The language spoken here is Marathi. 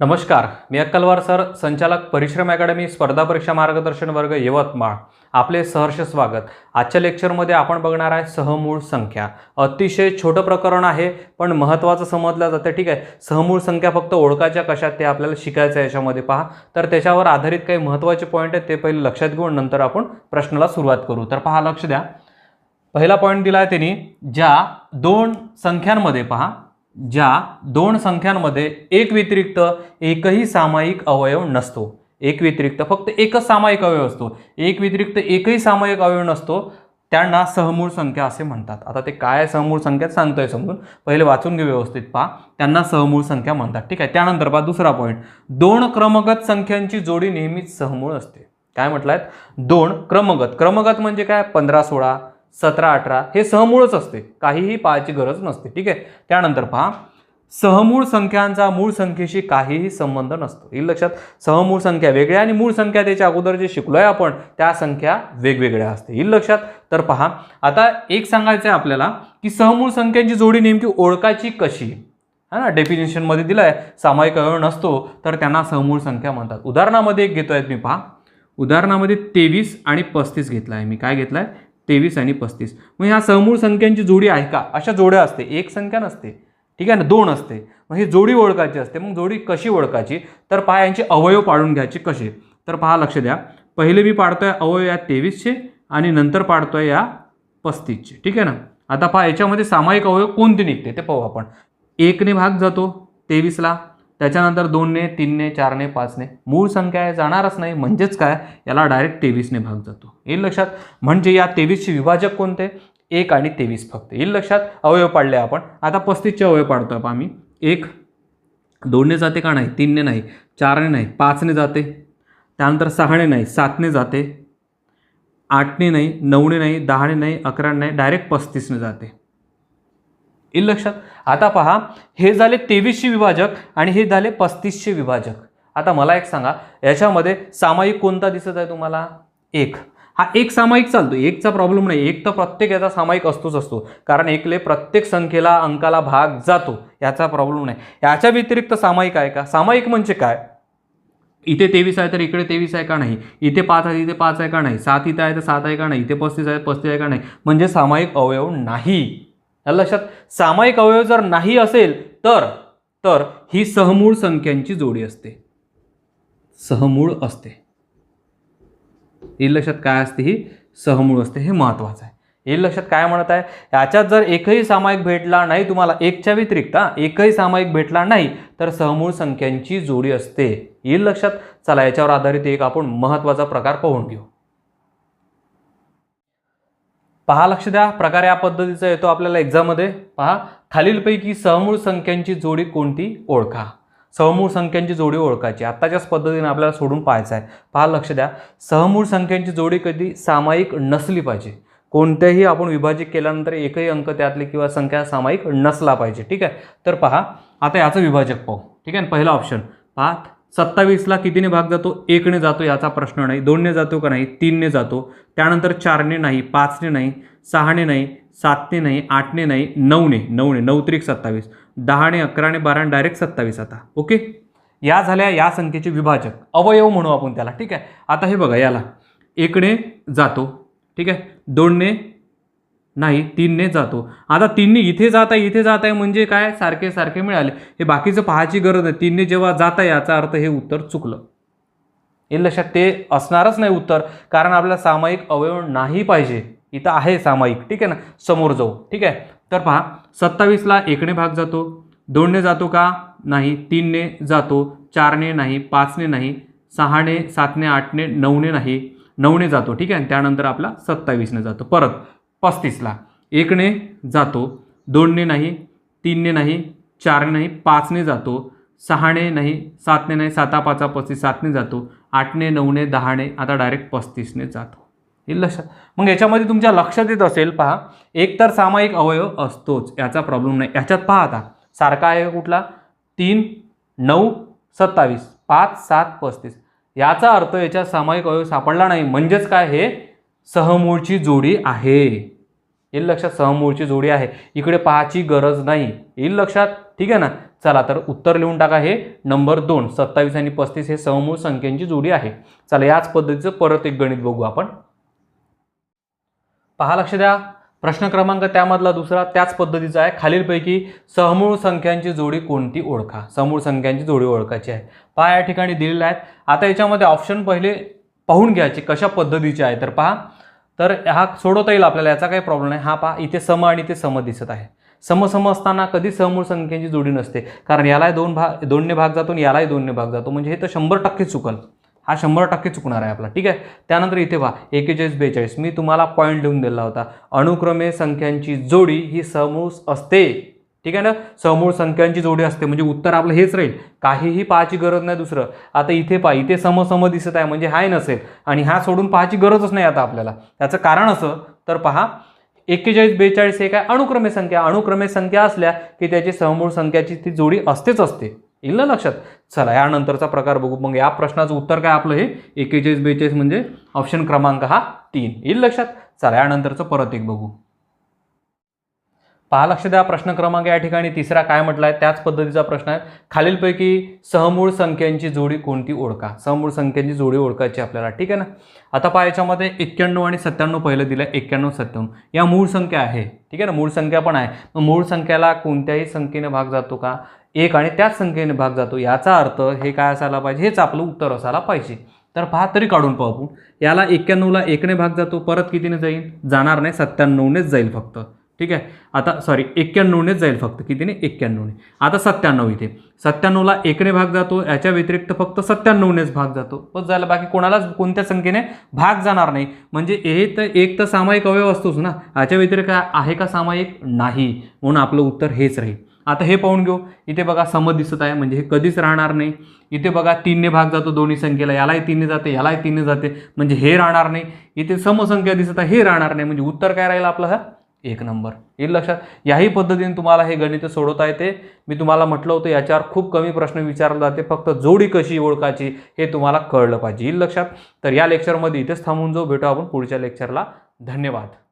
नमस्कार मी अक्कलवार सर संचालक परिश्रम अकॅडमी स्पर्धा परीक्षा मार्गदर्शन वर्ग यवतमाळ. आपले सहर्ष स्वागत. आजच्या लेक्चरमध्ये आपण बघणार आहे सहमूळ संख्या. अतिशय छोटं प्रकरण आहे पण महत्त्वाचं समजलं जातं. ठीक आहे सहमूळ संख्या फक्त ओळखायच्या कशात ते आपल्याला शिकायचं आहे याच्यामध्ये पहा. तर त्याच्यावर आधारित काही महत्त्वाचे पॉईंट आहेत ते पहिले लक्षात घेऊन नंतर आपण प्रश्नाला सुरुवात करू. तर पहा लक्ष द्या. पहिला पॉईंट दिला आहे त्यांनी ज्या दोन संख्यांमध्ये पहा ज्या दोन संख्यांमध्ये एक व्यतिरिक्त एकही सामायिक अवयव नसतो. एक व्यतिरिक्त फक्त एकच सामायिक अवयव असतो. एक व्यतिरिक्त एकही सामायिक अवयव नसतो. त्यांना सहमूळ संख्या असे म्हणतात. आता ते काय सहमूळ संख्या सांगतोय समजून. पहिले वाचून घे व्यवस्थित पहा. त्यांना सहमूळ संख्या म्हणतात. ठीक आहे त्यानंतर पहा दुसरा पॉईंट दोन क्रमगत संख्यांची जोडी नेहमीच सहमूळ असते. काय म्हटलं दोन क्रमगत. क्रमगत म्हणजे काय? पंधरा सोळा. सतरा अठरा हे सहमूळच असते. काहीही पाहायची गरज नसते. ठीक आहे? त्यानंतर पहा. सहमूळ संख्यांचा मूळ संख्येशी काहीही संबंध नसतो. ही लक्षात? सहमूळ संख्या वेगळ्या आणि मूळ संख्या त्याच्या अगोदर जे शिकलो आहे आपण त्या संख्या वेगवेगळ्या असते. ही लक्षात? तर पहा. आता एक सांगायचं आहे आपल्याला की सहमूळ संख्यांची जोडी नेमकी ओळखायची कशी? हा ना? डेफिनेशनमध्ये दिलं आहे सामायिक अवयव नसतो तर त्यांना सहमूळ संख्या म्हणतात. उदाहरणामध्ये एक घेतोय मी पहा. उदाहरणामध्ये तेवीस आणि पस्तीस घेतला आहे मी. काय घेतला आहे तेवीस आणि पस्तीस. मग ह्या समूळ संख्यांची जोडी आहे का? अशा जोड्या असते. एक संख्या नसते. ठीक आहे ना? दोन असते. मग ही जोडी ओळखायची असते. मग जोडी कशी ओळखायची? तर पहा यांचे अवयव पाडून घ्यायचे कसे? तर पहा लक्ष द्या. पहिले मी पाडतोय अवयव या तेवीसचे आणि नंतर पाडतोय या पस्तीसचे. ठीक आहे ना? आता पहा याच्यामध्ये सामायिक अवयव कोणते निघते ते पाहू आपण. एकने भाग जातो तेवीसला. त्याच्यानंतर दोनने तीनने चारने पाचने. मूळ संख्या आहे जाणारच नाही. म्हणजेच काय? याला डायरेक्ट तेवीसने भाग जातो. येईल लक्षात? म्हणजे या तेवीसचे विभाजक कोणते? एक आणि तेवीस फक्त. येईल लक्षात? अवयव पाडले आपण. आता पस्तीसचे अवयव पाडतो आपण आम्ही. एक दोनने जाते का नाही? तीनने नाही. चारने नाही. पाचने जाते. त्यानंतर सहाने नाही. सातने जाते. आठने नाही. नऊने नाही. दहाने नाही. अकराने नाही. डायरेक्ट पस्तीसने जाते. येईल लक्षात? आता पहा हे झाले तेवीसशे विभाजक आणि हे झाले पस्तीसशे विभाजक. आता मला एक सांगा याच्यामध्ये सामायिक कोणता दिसत आहे तुम्हाला? एक. हा एक सामायिक चालतो एकचा प्रॉब्लेम नाही. एक तर प्रत्येक याचा सामायिक असतोच असतो. कारण एकले प्रत्येक संख्येला अंकाला भाग जातो. याचा प्रॉब्लेम नाही. याच्या व्यतिरिक्त सामायिक आहे का? सामायिक म्हणजे काय? इथे तेवीस आहे तर इकडे तेवीस आहे का नाही? इथे पाच आहे इथे पाच आहे का नाही? सात इथे आहे तर सात आहे का नाही? इथे पस्तीस आहे पस्तीस आहे का नाही? म्हणजे सामायिक अवयव नाही. लक्षात सामायिक अवयव जर नाही असेल तर तर ही सहमूळ संख्यांची जोडी असते. सहमूळ असते. येईल लक्षात काय असते? ही सहमूळ असते. हे महत्त्वाचं आहे. येईल लक्षात काय म्हणत आहे? याच्यात जर एकही सामायिक भेटला नाही तुम्हाला एकच्या व्यतिरिक्त एकही सामायिक भेटला नाही तर सहमूळ संख्यांची जोडी असते. येईल लक्षात चला याच्यावर आधारित एक आपण महत्त्वाचा प्रकार पाहून घेऊ. पहा लक्ष द्या प्रकार या पद्धतीचा येतो आपल्याला एक्झाममध्ये पहा खालीलपैकी सहमूळ संख्यांची जोडी कोणती? ओळखा. सहमूळ संख्यांची जोडी ओळखायची. आत्ताच्याच पद्धतीने आपल्याला सोडून पाहायचं आहे पहा लक्ष द्या. सहमूळ संख्यांची जोडी कधी? सामायिक नसली पाहिजे. कोणत्याही आपण विभाजित केल्यानंतर एकही अंक त्यातले किंवा संख्या सामायिक नसला पाहिजे. ठीक आहे? तर पहा आता याचं विभाजक पाहू. ठीक आहे? पहिला ऑप्शन पहा सत्तावीसला कितीने भाग जातो? एकने जातो याचा प्रश्न नाही. दोनने जातो का नाही? तीनने जातो. त्यानंतर चारने नाही पाचने नाही सहाने नाही सातने नाही आठने नाही नऊने नऊने. नऊ त्रिक सत्तावीस. दहाने अकराने बाराने डायरेक्ट सत्तावीस आता. ओके? या झाल्या या संख्येचे विभाजक. अवयव म्हणू आपण त्याला. ठीक आहे? आता हे बघा याला. एकने जातो. ठीक आहे? दोनने नाही तीनने जातो. आता तीनने इथे जात आहे इथे जात आहे म्हणजे काय? सारखे सारखे मिळाले. हे बाकीचं पाहायची गरज नाही. तीनने जेव्हा जात आहे याचा अर्थ हे उत्तर चुकलं. हे लक्षात ते असणारच नाही उत्तर कारण आपला सामायिक अवयव नाही पाहिजे. इथं आहे सामायिक ठीक आहे ना? समोर जाऊ ठीक आहे? तर पहा सत्तावीसला एकने भाग जातो. दोनने जातो का? नाही तीनने जातो. चारने नाही पाचने नाही सहाने सातने आठने नऊने नाही. नऊने जातो ठीक आहे? त्यानंतर आपला सत्तावीसने जातो. परत पस्तीसला एकने जातो दोनने नाही तीनने नाही चारने नाही पाचने जातो सहाने नाही सातने नाही साता पाचा पस्तीस सातने जातो आठने नऊने दहाने आता डायरेक्ट पस्तीसने जातो. येईल लक्षात मग याच्यामध्ये तुमच्या लक्षात येत असेल पहा एक तर सामायिक अवयव असतोच याचा प्रॉब्लेम नाही. याच्यात पहा आता सारखा आहे कुठला? तीन नऊ सत्तावीस पाच सात पस्तीस. याचा अर्थ याच्यात सामायिक अवयव सापडला नाही. म्हणजेच काय? हे सहमूळची जोडी आहे. येईल लक्षात? सहमूळची जोडी आहे. इकडे पाहायची गरज नाही. येईल लक्षात? ठीक आहे ना? चला तर उत्तर लिहून टाका हे. नंबर दोन सत्तावीस आणि पस्तीस हे सहमूळ संख्यांची जोडी आहे. चला याच पद्धतीचं परत एक गणित बघू आपण. पहा लक्ष द्या. प्रश्न क्रमांक त्यामधला दुसरा त्याच पद्धतीचा आहे. खालीलपैकी सहमूळ संख्यांची जोडी कोणती ओळखा? समूळ संख्यांची जोडी ओळखायची आहे. पहा या ठिकाणी दिलेल्या आहेत. आता याच्यामध्ये ऑप्शन पहिले पाहून घ्यायचे कशा पद्धतीचे आहे. तर पहा तर हा सोडवता येईल आपल्याला याचा काही प्रॉब्लेम नाही. हा पहा इथे सम आणि इथे सम दिसत आहे. सम सम असताना कधी समूळ संख्येची जोडी नसते. कारण यालाही दोन भाग दोनने भाग जातो आणि यालाही दोनने भाग जातो. म्हणजे हे तर शंभर टक्के चुकल. हा शंभर टक्के चुकणार आहे आपला. ठीक आहे? त्यानंतर इथे पहा एकेचाळीस बेचाळीस. मी तुम्हाला पॉईंट लिहून दिला होता. अनुक्रमे संख्यांची जोडी ही समूळ असते. ठीक आहे ना? समूळ संख्यांची जोडी असते म्हणजे उत्तर आपलं हेच राहील. काहीही पाहायची गरज नाही दुसरं. आता इथे पहा इथे समसम दिसत आहे म्हणजे हाय नसेल. आणि हा सोडून पाहायची गरजच नाही आता आपल्याला. त्याचं कारण असं तर पहा एक्केचाळीस बेचाळीस हे काय अनुक्रमे संख्या. अनुक्रमे संख्या असल्या की त्याची समूळ संख्याची ती जोडी असतेच असते. येईल ना लक्षात? चला यानंतरचा प्रकार बघू. मग या प्रश्नाचं उत्तर काय आपलं हे? एक्केचाळीस बेचाळीस म्हणजे ऑप्शन क्रमांक हा तीन. येईल लक्षात? चला यानंतरचं परत एक बघू. पहा लक्ष द्या प्रश्न क्रमांक या ठिकाणी तिसरा काय म्हटला आहे त्याच पद्धतीचा प्रश्न आहे. खालीलपैकी सहमूळ संख्यांची जोडी कोणती ओळखा? सहमूळ संख्यांची जोडी ओळखायची आपल्याला ठीक आहे ना? आता पहा याच्यामध्ये एक्क्याण्णव आणि सत्त्याण्णव पहिलं दिलं आहे एक्क्याण्णव सत्त्याण्णव. या मूळ संख्या आहे ठीक आहे ना? मूळ संख्या पण आहे. मग मूळ संख्याला कोणत्याही संख्येने भाग जातो का? एक आणि त्याच संख्येने भाग जातो. याचा अर्थ हे काय असायला पाहिजे? हेच आपलं उत्तर असायला पाहिजे. तर पहा तरी काढून पाहू याला एक्क्याण्णवला एकने भाग जातो परत कितीने जाईल? जाणार नाही सत्त्याण्णवनेच जाईल फक्त. ठीक आहे? आता सॉरी एक्क्याण्णवनेच जाईल फक्त. कितीने? एक्क्याण्णवने आता सत्त्याण्णव इथे. सत्त्याण्णवला एकने भाग जातो याच्या व्यतिरिक्त फक्त सत्त्याण्णवनेच भाग जातो. बस झालं. बाकी कोणालाच कोणत्या संख्येने भाग जाणार नाही. म्हणजे हे तर एक तर सामायिक अवयव असतोच ना. याच्या व्यतिरिक्त आहे का सामायिक? नाही. म्हणून आपलं उत्तर हेच राहील. आता हे पाहून घेऊ. इथे बघा सम दिसत आहे. म्हणजे हे कधीच राहणार नाही. इथे बघा तीनने भाग जातो दोन्ही संख्येला. यालाही तीनने जाते यालाही तीनने जाते. म्हणजे हे राहणार नाही. इथे समसंख्या दिसत आहे हे राहणार नाही. म्हणजे उत्तर काय राहील आपलं? हा? एक नंबर. येईल लक्षात? याही पद्धतीने तुम्हाला हे गणित सोडवता येते. मी तुम्हाला म्हटलं होतं याच्यावर खूप कमी प्रश्न विचारले जाते. फक्त जोडी कशी ओळखायची हे तुम्हाला कळलं पाहिजे. येईल लक्षात? तर या लेक्चरमध्ये इथेच थांबून जाऊ. भेटू आपण पुढच्या लेक्चरला धन्यवाद.